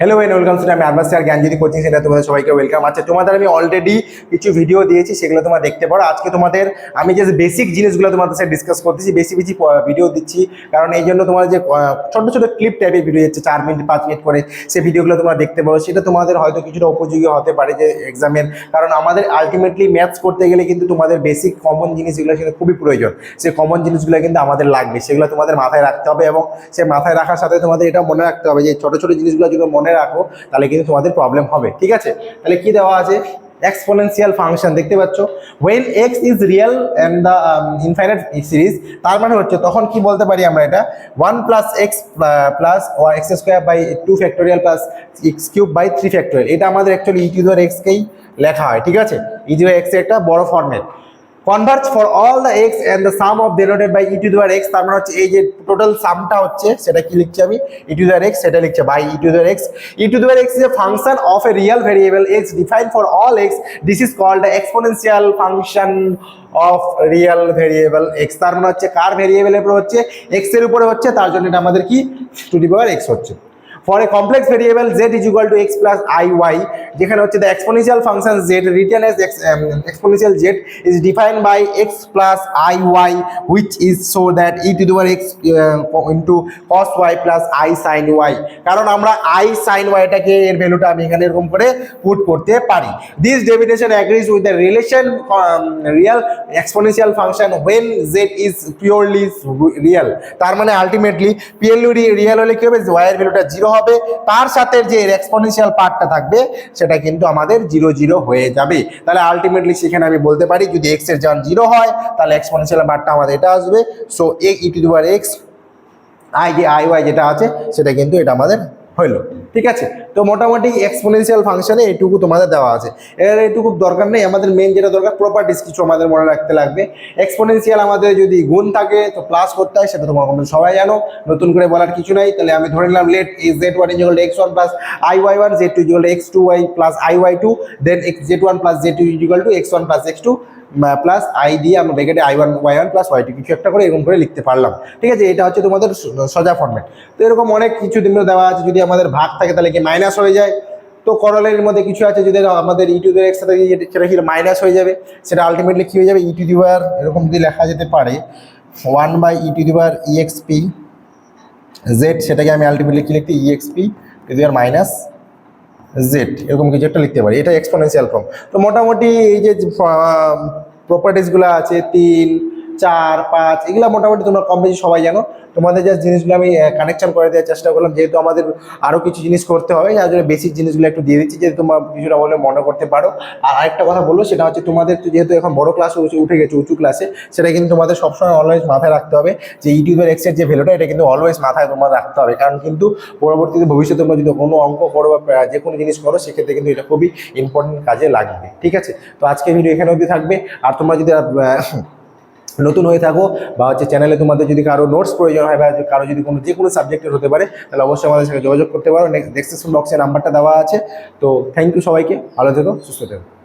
Hello ভাই welcome to আমি Arbas sir, Gyanjyoti coaching centre তোমাদের সবাইকে ওয়েলকাম আচ্ছা তোমাদের আমি অলরেডি কিছু ভিডিও দিয়েছি, সেগুলো তোমরা দেখতে পারো। আজকে তোমাদের, আমি যে বেসিক জিনিসগুলো তোমাদের সাথে ডিসকাস করতেছি, বেশি বেশি ভিডিও দিচ্ছি। কারণ এই জন্য তোমার যে ছোটো ছোট ক্লিপ টাইপের ভিডিও যাচ্ছে চার মিনিট পাঁচ মিনিট করে সেই ভিডিওগুলো তোমরা দেখতে পারো। সেটা তোমাদের হয়তো কিছুটা উপযোগী হতে পারে যে এক্সামের কারণ আমাদের আলটিমেটলি ম্যাথস করতে গেলে কিন্তু তোমাদের বেসিক কমন জিনিস যেগুলো সেটা খুবই প্রয়োজন। সেই কমন জিনিসগুলো কিন্তু আমাদের লাগবে, সেগুলো তোমাদের মাথায় রাখতে হবে এবং সে মাথায় রাখার সাথে তোমাদের এটা মনে রাখতে হবে যে ছোটো ছোটো জিনিসগুলো যদি মনে রাখো, তাহলে কিন্তু তোমাদের প্রবলেম হবে, ঠিক আছে? তাহলে কি দেওয়া আছে? এক্সপোনেনশিয়াল ফাংশন দেখতে পাচ্ছ? When x is real and the infinite series তার মানে হচ্ছে তখন কি বলতে পারি আমরা এটা? One plus x plus x square by two factorial plus x cube by three factorial এটা আমাদের অ্যাকচুয়ালি ইটিউদার এক্সকেই লেখা হয়, ঠিক আছে? ইটিউদার এক্সের একটা বড় format converts for all the x and the sum of denoted by e to the power x তার মানে হচ্ছে এই যে টোটাল সামটা হচ্ছে, সেটা কি লিখছি আমি? ই টু দেওয়ার এক্স সেটা লিখছে by e to the power x e to the power x is a function of a real variable x define for all x this is called exponential function of real variable x তার মানে হচ্ছে কার ভেরিয়েবলের উপর হচ্ছে? এক্সের উপরে হচ্ছে, তার জন্য এটা আমাদের কি? টু দি পাওয়ার এক্স হচ্ছে। For a complex variable is is to x plus i iy যেখানে হচ্ছে the exponential function z returns exponential z is define by x plus i y which is so that e to the power x into cos y plus i sine y কারণ আমরা i sine ওয়াইটাকে এর ভ্যালুটা আমি এখানে এরকম করে put করতে পারি। This definition agrees with the relation real exponential function when z is purely real তার মানে আলটিমেটলি পিএলইউডি রিয়েল হলে কি হবে? ওয়াইয়ের ভ্যালুটা জিরো হবে। তার সাথে যে এর এক্সপোনেনশিয়াল পার্টটা থাকবে সেটা কিন্তু আমাদের জিরো জিরো হয়ে যাবে। তাহলে আলটিমেটলি সেখানে আমি বলতে পারি, যদি এক্সের মান জিরো হয়, তাহলে এক্সপোনেন্সিয়াল বারটা আমাদের এটা আসবে। So a e to the power x i যে আই ওয়াই যেটা আছে, সেটা কিন্তু এটা আমাদের হইল। ঠিক আছে? তো মোটামুটি এক্সপোনেনশিয়াল ফাংশনে এইটুকু তোমাদের দেওয়া আছে। এর এইটুকু দরকার নেই, আমাদের মেন যেটা দরকার প্রপার্টিস কিছু আমাদের মনে রাখতে লাগবে। এক্সপোনেনশিয়াল আমাদের যদি গুণ থাকে, তো প্লাস করতে হয়, সেটা তোমার সবাই জানো। নতুন করে বলার কিছু নাই, তাহলে আমি ধরে নিলাম let is z one is x one plus i y one z two is x two y plus i y two then z one plus z two is two x one plus x two plus i দিয়ে আমরা ব্রেকেটে i one y one plus y two কিছু একটা করে এরকম করে লিখতে পারলাম। ঠিক আছে? এটা হচ্ছে তোমাদের সজা ফর্মেট তো এরকম অনেক কিছু দিন দেওয়া আছে। যদি আমাদের ভাগ থাকে তাহলে কি মাইনাস হয়ে যায়? তো করলের মধ্যে কিছু আছে যদি আমাদের ই টু এক্স সাথে সেটা কি মাইনাস হয়ে যাবে? সেটা আলটিমেটলি কি হয়ে যাবে? ই টু দিবার এরকম যদি লেখা যেতে পারে one by e to the power exp z সেটাকে আমি আলটিমেটলি কি লিখতে? Exp to the power minus z এরকম কিছু একটা লিখতে পারি। এটা এক্সপোনেন্সিয়াল ফর্ম তো মোটামুটি এই যে প্রপার্টিসগুলো আছে, তিন চার, পাঁচ, এগুলো মোটামুটি তোমরা কম বেশি সবাই জানো। তোমাদের যে জিনিসগুলো আমি কানেকশন করে দেওয়ার চেষ্টা করলাম, যেহেতু আমাদের আরও কিছু জিনিস করতে হবে, যার জন্য বেসিক জিনিসগুলো একটু দিয়ে দিচ্ছি যে তোমরা কিছুটা বলে মনে করতে পারো। আর আরেকটা কথা বলল সেটা হচ্ছে তোমাদের যেহেতু এখন বড় ক্লাস উঠে গেছে, উঁচু ক্লাসে সেটা কিন্তু তোমাদের সবসময় অলওয়েজ মাথায় রাখতে হবে যে ইউটিউবের এক্সের যে ভ্যালুটা এটা কিন্তু অলওয়েজ মাথায় তোমার রাখতে হবে। কারণ কিন্তু পরবর্তীতে ভবিষ্যতে তোমরা যদি কোনো অঙ্ক করো বা যে কোনো জিনিস করো, সেক্ষেত্রে কিন্তু এটা খুবই ইম্পর্টেন্ট কাজে লাগবে। ঠিক আছে? তো আজকে ভিডিও এখানে অবধি থাকবে। আর তোমরা যদি নতুন হয়ে থাকো বা হচ্ছে চ্যানেলে তোমাদের যদি কারও নোটস প্রয়োজন হয় বা কারও যদি কোনো যে কোনো সাবজেক্টের হতে পারে, তাহলে অবশ্যই আমাদের সঙ্গে যোগাযোগ করতে পারো। নেক্সট ডেসক্রিপশন বক্সে নাম্বারটা দেওয়া আছে। তো থ্যাংক ইউ সবাইকে। ভালো থেকো, সুস্থ থেকো।